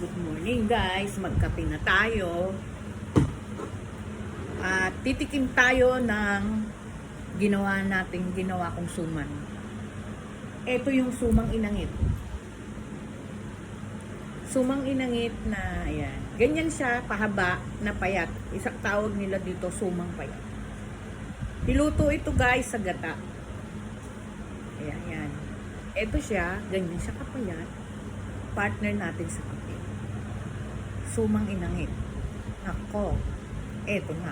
Good morning guys, magkape na tayo. At titikim tayo ng ginawa nating ginawa kong suman. Ito yung sumang inangit. Sumang inangit na, ayan. Ganyan siya, pahaba, na payat. Isang tawag nila dito, sumang payat. Niluto ito guys sa gata. Ayan, ayan. Ito siya, ganyan siya kapayat. Partner natin sa kape. Sumang inangit. Nako, eto na.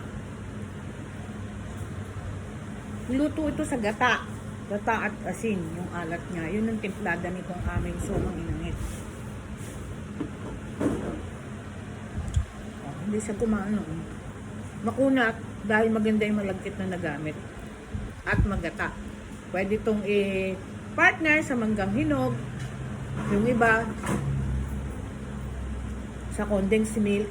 Niluto ito sa gata. Gata at asin, yung alat niya. Yun ang timplada nitong aming sumang inangit. Oh, hindi siya kumano. Makunat dahil maganda yung malagkit na nagamit. At magata. Pwede itong i-partner sa manggang hinog. Yung iba, sa condensed milk.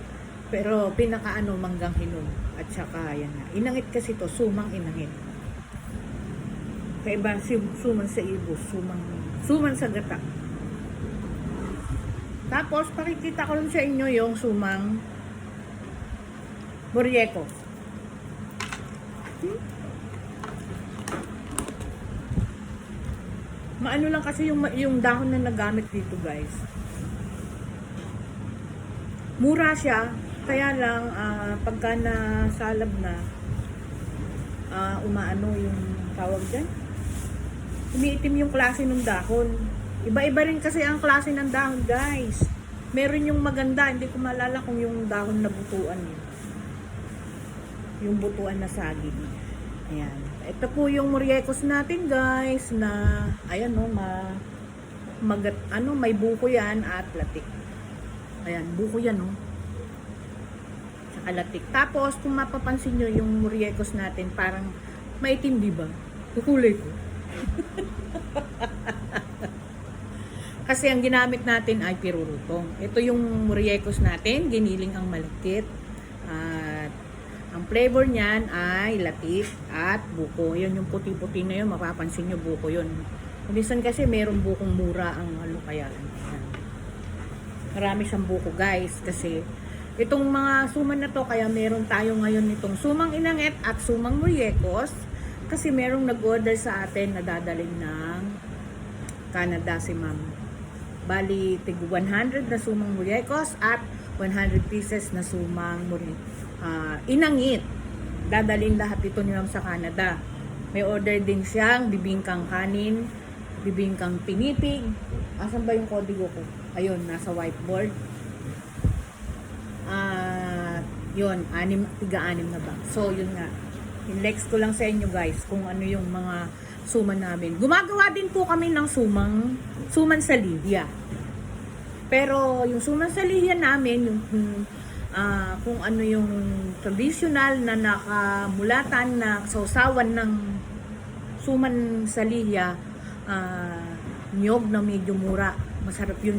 Pero pinakaano manggang hinog. At saka, yan na. Inangit kasi to sumang inangit. Kaiba suman sa ibos, sumang, suman sa gata. Tapos, pakikita ko lang sa inyo yung sumang Borieko. Maano lang kasi yung, yung dahon na nagamit dito guys. Mura siya, kaya lang ah, pagka nasalab na, ah, umaano yung tawag dyan. Umiitim yung klase ng dahon. Iba-iba rin kasi ang klase ng dahon guys. Meron yung maganda, hindi ko maalala kung yung dahon na butuan yun. Yung butuan na saging. Ayan. Ito po yung muriekos natin guys na ayan no ma magat ano may buko yan at latik. Ayan, buko yan no. Tsaka latik. Tapos kung mapapansin nyo yung muriekos natin parang maitim di ba? Kukulay ko. Kasi ang ginamit natin ay pirurutong. Ito yung muriekos natin, giniling ang malakit. At ang flavor niyan ay latik at buko. Yun yung puti-puti na yun, mapapansin nyo buko yun. Minsan kasi merong bukong mura ang ano kaya. Marami siyang buko guys kasi itong mga suman na to kaya meron tayo ngayon nitong sumang inangit at sumang muriekos kasi merong nag-order sa atin na dadaling ng Canada si ma'am. Bali, tig 100 na sumang muriekos at 100 pieces na sumang muri, ah, inangit. Dadalhin lahat ito ni ma'am sa Canada. May order din siyang bibingkang kanin, bibingkang pinipig. Asan ba yung kodigo ko? Ayun, nasa whiteboard. At yun, anim, tiga-anim na ba? So, yun nga. Inlex ko lang sa inyo guys kung ano yung mga suman namin. Gumagawa din po kami ng sumang, suman sa Lydia. Pero yung suman sa Lydia namin, yung hmm, ah, kung ano yung traditional na nakamulatan na sausawan ng suman sa Lydia, ah, niyog na medyo mura. Masarap yun